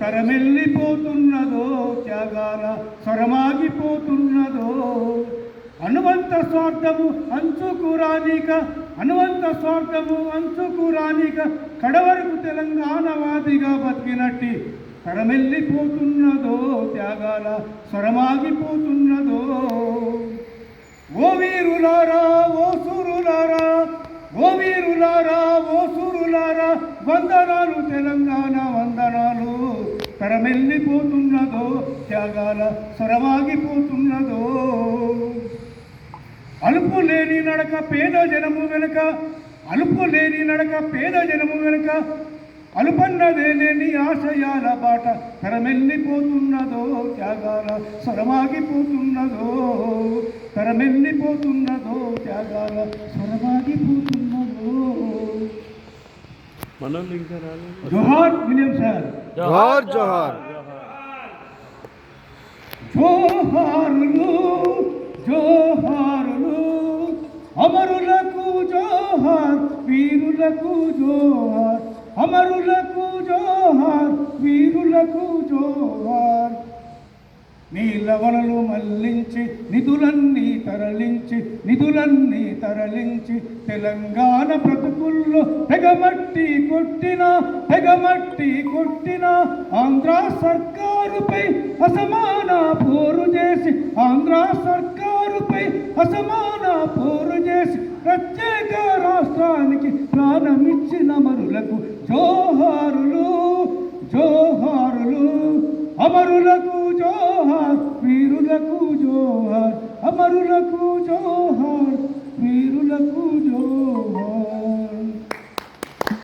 తరమెల్లిపోతున్నదో త్యాగాల స్వరమాగిపోతున్నదో అనువంత స్వార్థము అంచుకు రానిక అనువంత స్వార్థము అంచుకు రానిక కడవరకు తెలంగాణవాదిగా బతికినట్టి తరమెల్లిపోతున్నదో త్యాగాల స్వరమాగిపోతున్నదో. ఓ వీరులారా ఓ సూరులారా ఓ వీరులారా ఓ సూరులారా వందనాలు తెలంగాణ వంద తరమెల్లిపోతున్నదో త్యాగాల స్వరమాగిపోతున్నదో అలుపు లేని నడక పేద జనము వెనుక అలుపు లేని నడక పేద జనము వెనుక అలుపన్నదే లేని ఆశయాల బాట తరమెల్లిపోతున్నదో త్యాగాల స్వరమాగిపోతున్నదో తరమెల్లిపోతున్నదో త్యాగాల స్వరమాగిపోతున్నదో మనోళ్ళు ఇంకా రాలేదు జోహార్ విలియం సార్ జోహార్ జోహార్ జోహారులు జోహారులు అమరులకు జోహార్ వీరులకు జోహార్ అమరులకు జోహార్ వీరులకు జోహార్ నీలవనలు మళ్ళించి నిధులన్నీ తరలించి నిధులన్నీ తరలించి తెలంగాణ బ్రతుకుల్లో తెగమట్టి కొట్టిన తెగమట్టి కొట్టిన ఆంధ్ర సర్కారుపై అసమాన పోరు చేసి ఆంధ్ర సర్కారుపై అసమాన పోరు చేసి ప్రత్యేక రాష్ట్రానికి ప్రాణమిచ్చిన మరులకు జోహారులు జోహారులు అమరులకు जो हर अबर कू जो हर